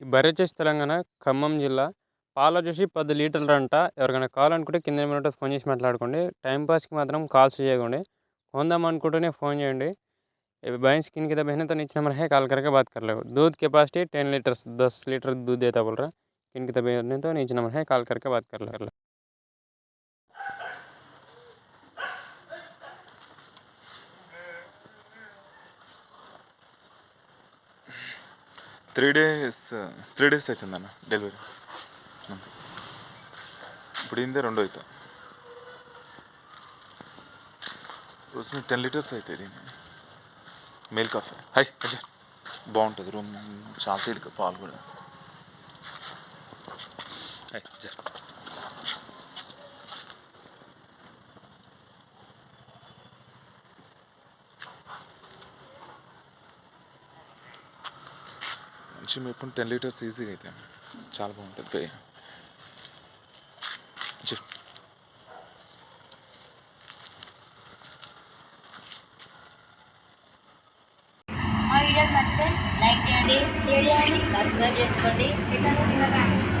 ఈ బర్రె వచ్చేసి తెలంగాణ ఖమ్మం జిల్లా పాలు వచ్చేసి పది లీటర్లు అంట ఎవరికైనా కావాలనుకుంటే కింద ఏమైనా ఫోన్ చేసి మాట్లాడుకోండి టైంపాస్కి మాత్రం కాల్స్ చేయకండి కొందాం అనుకుంటేనే ఫోన్ చేయండి ये भैंस किन के बहने तो नीचे नंबर है कॉल करके बात कर लो दूध कैपेसिटी टेन लीटर्स दस लीटर दूध देता बोल रहा किन की बहने तो नीचे नंबर है कॉल करके बात कर लो త్రీ డేస్ త్రీ డేస్ అవుతుందన్న డెలివరీ. ఇప్పుడు ఇందే రెండో అవుతా రోజున టెన్ లీటర్స్ అవుతుంది మేల్ కాఫీ. హై అజయ్ బాగుంటుంది. రూమ్ చాలా తేలిక పాలు కూడా. హై అజయ్ మంచి మేపు టెన్ లీటర్స్ ఈజీగా అవుతాయి చాలా బాగుంటుంది పే అజయ్ మా వీడియోస్ నచ్చితే లైక్ చేయండి షేర్ చేయండి సబ్స్క్రైబ్ చేసుకోండి ఇతను తినకండి